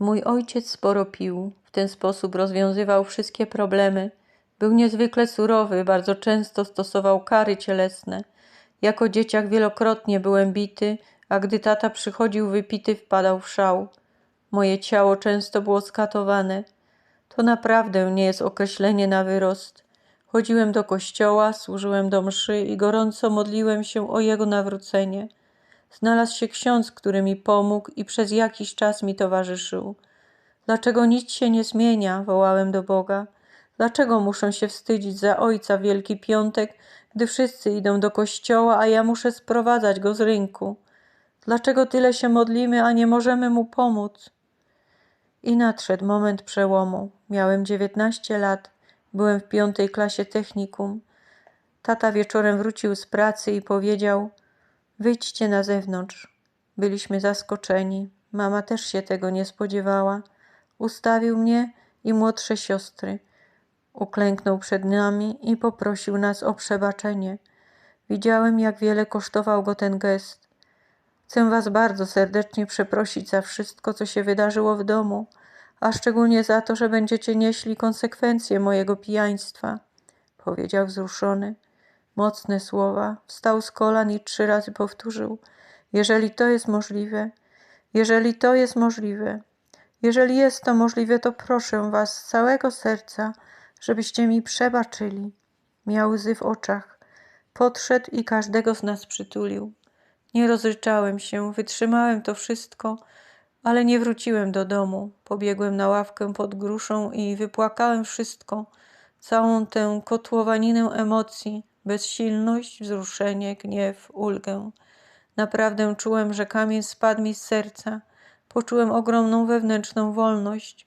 Mój ojciec sporo pił, w ten sposób rozwiązywał wszystkie problemy. Był niezwykle surowy, bardzo często stosował kary cielesne. Jako dzieciak wielokrotnie byłem bity, a gdy tata przychodził wypity, wpadał w szał. Moje ciało często było skatowane. To naprawdę nie jest określenie na wyrost. Chodziłem do kościoła, służyłem do mszy i gorąco modliłem się o jego nawrócenie. Znalazł się ksiądz, który mi pomógł i przez jakiś czas mi towarzyszył. Dlaczego nic się nie zmienia? wołałem do Boga. Dlaczego muszę się wstydzić za ojca Wielki Piątek, gdy wszyscy idą do kościoła, a ja muszę sprowadzać go z rynku? Dlaczego tyle się modlimy, a nie możemy mu pomóc? I nadszedł moment przełomu. Miałem dziewiętnaście lat, byłem w piątej klasie technikum. Tata wieczorem wrócił z pracy i powiedział: Wyjdźcie na zewnątrz. Byliśmy zaskoczeni. Mama też się tego nie spodziewała. Ustawił mnie i młodsze siostry. Uklęknął przed nami i poprosił nas o przebaczenie. Widziałem, jak wiele kosztował go ten gest. Chcę Was bardzo serdecznie przeprosić za wszystko, co się wydarzyło w domu, a szczególnie za to, że będziecie nieśli konsekwencje mojego pijaństwa, powiedział wzruszony. Mocne słowa, wstał z kolan i trzy razy powtórzył: Jeżeli to jest możliwe, jeżeli to jest możliwe, jeżeli jest to możliwe, to proszę Was z całego serca, żebyście mi przebaczyli. Miał łzy w oczach. Podszedł i każdego z nas przytulił. Nie rozryczałem się, wytrzymałem to wszystko, ale nie wróciłem do domu. Pobiegłem na ławkę pod gruszą i wypłakałem wszystko, całą tę kotłowaninę emocji, bezsilność, wzruszenie, gniew, ulgę. Naprawdę czułem, że kamień spadł mi z serca. Poczułem ogromną wewnętrzną wolność.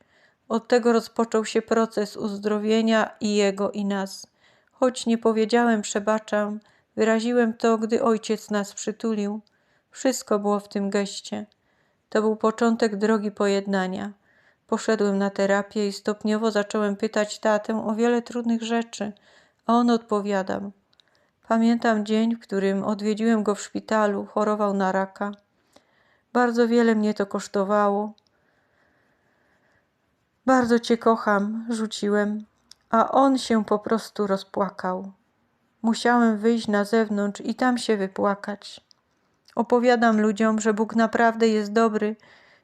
Od tego rozpoczął się proces uzdrowienia i jego, i nas. Choć nie powiedziałem przebaczam, wyraziłem to, gdy ojciec nas przytulił. Wszystko było w tym geście. To był początek drogi pojednania. Poszedłem na terapię i stopniowo zacząłem pytać tatę o wiele trudnych rzeczy, a on odpowiadał. Pamiętam dzień, w którym odwiedziłem go w szpitalu, chorował na raka. Bardzo wiele mnie to kosztowało. Bardzo cię kocham, rzuciłem, a on się po prostu rozpłakał. Musiałem wyjść na zewnątrz i tam się wypłakać. Opowiadam ludziom, że Bóg naprawdę jest dobry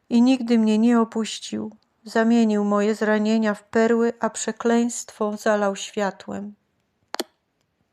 i nigdy mnie nie opuścił. Zamienił moje zranienia w perły, a przekleństwo zalał światłem.